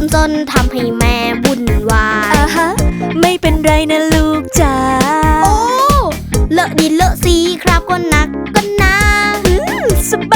นจนทำให้แม่วุ่นวายอ่าฮะ ไม่เป็นไรนะลูกจ๋า โอ้ เลอะดินเลอะสีครับก็หนักก็หนาอืมสบาย